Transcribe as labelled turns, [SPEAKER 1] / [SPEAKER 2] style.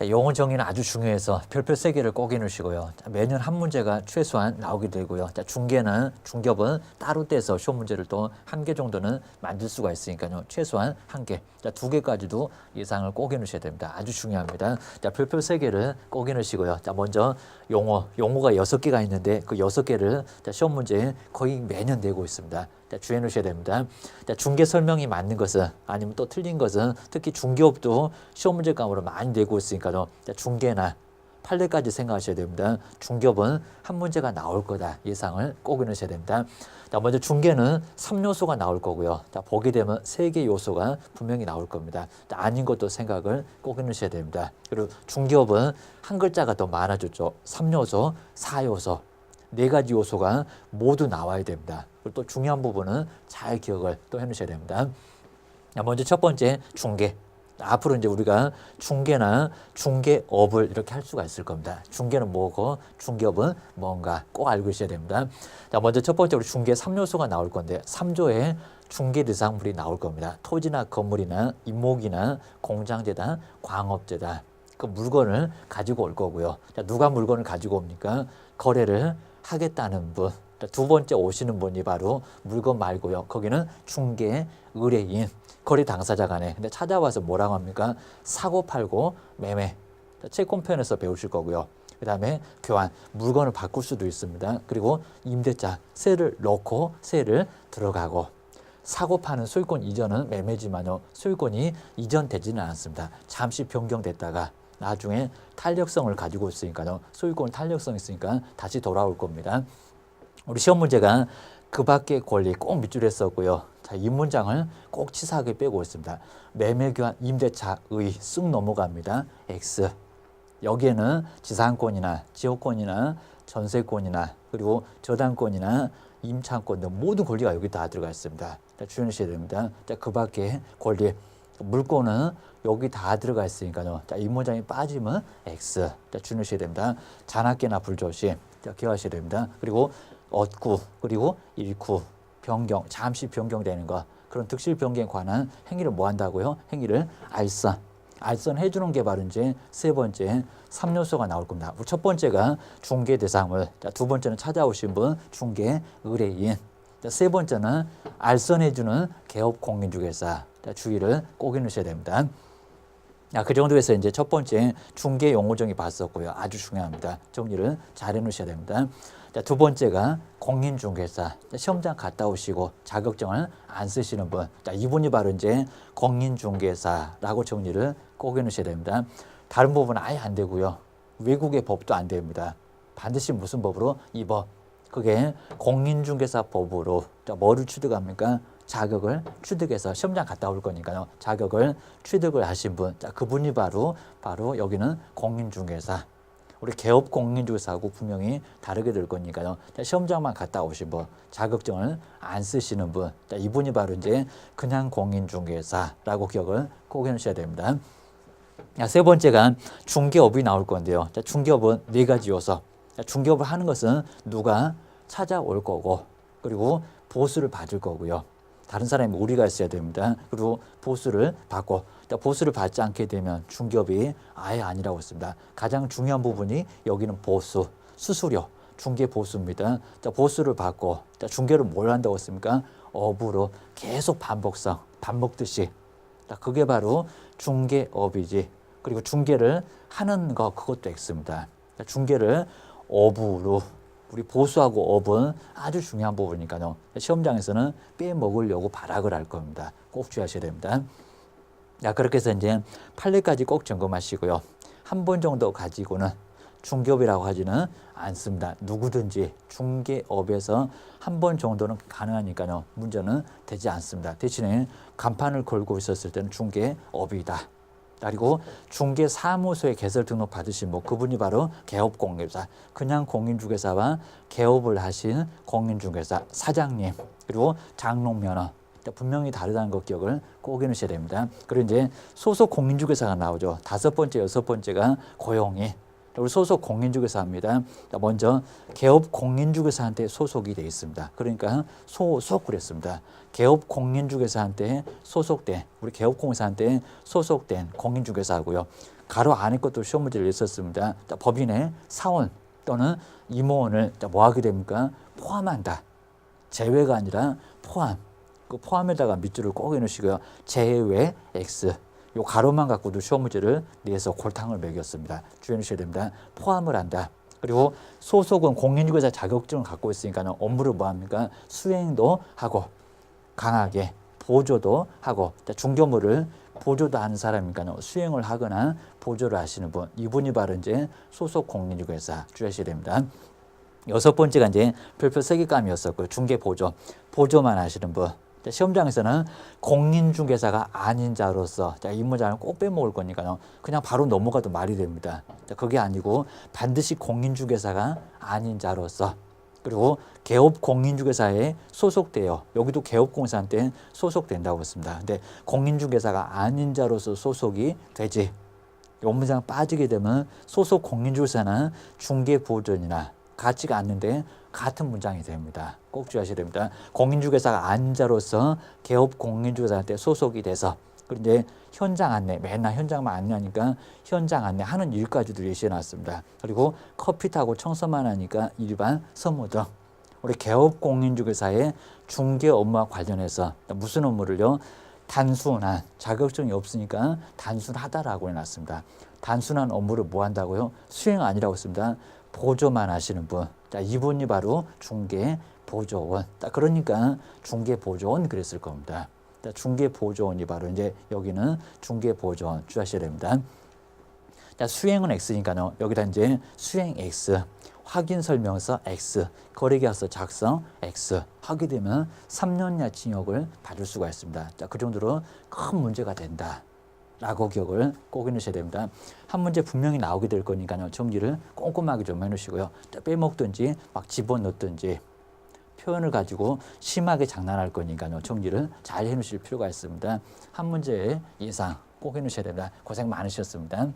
[SPEAKER 1] 자, 용어 정의는 아주 중요해서 별표 세 개를 꼭 해놓으시고요. 자, 매년 한 문제가 최소한 나오게 되고요. 자, 중계는 중ገብ은 따로 떼서 시험 문제를 또 한 개 정도는 만들 수가 있으니까요. 최소한 한 개. 자, 두 개까지도 예상을 꼭 해놓으셔야 됩니다. 아주 중요합니다. 자, 별표 세 개를 꼭 해놓으시고요. 자, 먼저 용어. 용어가 여섯 개가 있는데 그 여섯 개를 자, 시험 문제에 거의 매년 내고 있습니다. 자, 주의해 놓으셔야 됩니다. 자, 중개 설명이 맞는 것은 아니면 또 틀린 것은 특히 중개업도 시험 문제감으로 많이 내고 있으니까요. 자, 중개나 판례까지 생각하셔야 됩니다. 중개업은 한 문제가 나올 거다 예상을 꼭 해놓으셔야 됩니다. 자, 먼저 중개는 3요소가 나올 거고요. 자, 보게 되면 세개 요소가 분명히 나올 겁니다. 자, 아닌 것도 생각을 꼭 해놓으셔야 됩니다. 그리고 중개업은 한 글자가 더 많아졌죠. 3요소, 4요소. 네 가지 요소가 모두 나와야 됩니다. 그리고 또 중요한 부분은 잘 기억을 또 해놓으셔야 됩니다. 자, 먼저 첫 번째 중개. 앞으로 이제 우리가 중개나 중개업을 이렇게 할 수가 있을 겁니다. 중개는 뭐고 중개업은 뭔가 꼭 알고 있어야 됩니다. 자, 먼저 첫 번째 우리 중개 3요소가 나올 건데 3조에 중개 대상물이 나올 겁니다. 토지나 건물이나 임목이나 공장재단, 광업재단 그 물건을 가지고 올 거고요. 자, 누가 물건을 가지고 옵니까? 거래를 하겠다는 분. 자, 두 번째 오시는 분이 바로 물건 말고요. 거기는 중개 의뢰인, 거래 당사자 간에. 근데 찾아와서 뭐라고 합니까? 사고 팔고 매매. 자, 채권편에서 배우실 거고요. 그 다음에 교환, 물건을 바꿀 수도 있습니다. 그리고 임대차, 세를 넣고 세를 들어가고. 사고 파는 소유권 이전은 매매지만요. 소유권이 이전되지는 않습니다. 잠시 변경됐다가 나중에 탄력성을 가지고 있으니까요. 소유권 탄력성 있으니까 다시 돌아올 겁니다. 우리 시험 문제가 그 밖의 권리 꼭 밑줄에 썼고요. 자, 이 문장을 꼭 치사하게 빼고 있습니다. 매매교환 임대차의 쓱 넘어갑니다. X. 여기에는 지상권이나 지역권이나 전세권이나 그리고 저당권이나 임차권 등 모든 권리가 여기 다 들어가 있습니다. 자, 주의하셔야 됩니다. 자, 그 밖에 권리 물건은 여기 다 들어가 있으니까요. 자, 이 문장이 빠지면 X. 자, 주의하셔야 됩니다. 잔악계나 불조시. 자, 기억하셔야 됩니다. 그리고 얻구, 그리고 일구, 변경, 잠시 변경되는 거. 그런 득실 변경에 관한 행위를 뭐 한다고요? 행위를 알선. 알선 해 주는 게 바로 이제 세 번째 삼요소가 나올 겁니다. 첫 번째가 중개 대상을, 자, 두 번째는 찾아오신 분 중개 의뢰인, 자, 세 번째는 알선해주는 개업 공인중개사. 자, 주의를 꼭 해놓으셔야 됩니다. 야, 그 정도에서 이제 첫 번째 중개 용어 정의 봤었고요. 아주 중요합니다. 정리를 잘 해놓으셔야 됩니다. 자, 두 번째가 공인중개사. 자, 시험장 갔다 오시고 자격증을 안 쓰시는 분. 자, 이분이 바로 이제 공인중개사라고 정리를 꼭 해놓으셔야 됩니다. 다른 법은 아예 안 되고요. 외국의 법도 안 됩니다. 반드시 무슨 법으로? 이 법. 그게 공인중개사 법으로 자, 뭐를 취득합니까? 자격을 취득해서 시험장 갔다 올 거니까요. 자격을 취득을 하신 분, 자 그분이 바로 바로 여기는 공인중개사. 우리 개업 공인중개사하고 분명히 다르게 될 거니까요. 자, 시험장만 갔다 오신 분, 자격증을 안 쓰시는 분, 자, 이분이 바로 이제 그냥 공인중개사라고 기억을 꼭 해놓으셔야 됩니다. 자, 세 번째가 중개업이 나올 건데요. 자, 중개업은 네 가지 요소. 자, 중개업을 하는 것은 누가 찾아올 거고, 그리고 보수를 받을 거고요. 다른 사람이 우리가 있어야 됩니다. 그리고 보수를 받고 자, 보수를 받지 않게 되면 중개업이 아예 아니라고 했습니다. 가장 중요한 부분이 여기는 보수, 수수료, 중개 보수입니다. 자, 보수를 받고 자, 중개를 뭘 한다고 했습니까? 업으로 계속 반복성, 반복듯이. 자, 그게 바로 중개업이지. 그리고 중개를 하는 거 그것도. 자, 중개를 업으로 우리 보수하고 업은 아주 중요한 부분이니까요. 시험장에서는 빼먹으려고 발악을 할 겁니다. 꼭 주의하셔야 됩니다. 자, 그렇게 해서 이제 판례까지 꼭 점검하시고요. 한 번 정도 가지고는 중개업이라고 하지는 않습니다. 누구든지 중개업에서 한 번 정도는 가능하니까요. 문제는 되지 않습니다. 대신에 간판을 걸고 있었을 때는 중개업이다. 그리고 중개 사무소에 개설 등록 받으신 뭐 그분이 바로 개업 공인중개사, 그냥 공인중개사와 개업을 하신 공인중개사 사장님 그리고 장롱면허 분명히 다르다는 것 기억을 꼭 해놓으셔야 됩니다. 그리고 이제 소속 공인중개사가 나오죠. 다섯 번째, 여섯 번째가 고용이 우리 소속 공인중개사입니다. 먼저 개업 공인중개사한테 소속이 되어 있습니다. 그러니까 소속 그랬습니다. 개업 공인중개사한테 소속된 우리 개업 공인사한테 소속된 공인중개사하고요. 가로 안에 것도 시험 문제를 냈었습니다. 자, 법인의 사원 또는 임원을 자, 뭐 하게 됩니까? 포함한다. 제외가 아니라 포함. 그 포함에다가 밑줄을 꼭 해놓으시고요. 제외 X. 요 가로만 갖고도 시험 문제를 내서 골탕을 매겼습니다. 주의하셔야 됩니다. 포함을 한다. 그리고 소속은 공인중개사 자격증을 갖고 있으니까 업무를 뭐 합니까? 수행도 하고 강하게 보조도 하고 자, 중개업무를 보조도 하는 사람이니까 수행을 하거나 보조를 하시는 분 이분이 바로 이제 소속 공인중개사 주의하셔야 됩니다. 여섯 번째가 이제 별표 세개감이었었고요. 중개 보조 보조만 하시는 분. 자, 시험장에서는 공인중개사가 아닌 자로서 문장을 꼭 빼먹을 거니까요. 그냥 바로 넘어가도 말이 됩니다. 자, 그게 아니고 반드시 공인중개사가 아닌 자로서 그리고 개업 공인중개사에 소속돼요. 여기도 개업공사한테 소속된다고 했습니다. 근데 공인중개사가 아닌 자로서 소속이 되지. 이 문장 빠지게 되면 소속 공인중개사는 중개보존이나 같지가 않는데 같은 문장이 됩니다. 꼭 주의하셔야 됩니다. 공인중개사가 아닌 자로서 개업 공인중개사한테 소속이 돼서 이제 현장 안내 맨날 현장만 안내하니까 현장 안내 하는 일까지도 예시해 놨습니다. 그리고 커피 타고 청소만 하니까 일반 선무 등 우리 개업 공인중개사의 중개 업무와 관련해서 무슨 업무를요? 단순한 자격증이 없으니까 단순하다라고 해놨습니다. 단순한 업무를 뭐 한다고요? 수행 아니라고 했습니다. 보조만 하시는 분. 자, 이분이 바로 중개 보조원. 자, 그러니까 중개 보조원 그랬을 겁니다. 자, 중개 보조원이 바로 이제 여기는 중개 보조원 주하셔야 됩니다. 자, 수행은 X니까요. 여기다 이제 수행 X, 확인 설명서 X, 거래계약서 작성 X 하게 되면 3년이나 징역을 받을 수가 있습니다. 자, 그 정도로 큰 문제가 된다. 라고 기억을 꼭 해놓으셔야 됩니다. 한 문제 분명히 나오게 될 거니까요. 정리를 꼼꼼하게 좀 해놓으시고요. 빼먹든지 막 집어넣든지 표현을 가지고 심하게 장난할 거니까요. 정리를 잘 해놓으실 필요가 있습니다. 한 문제의 예상 꼭 해놓으셔야 됩니다. 고생 많으셨습니다.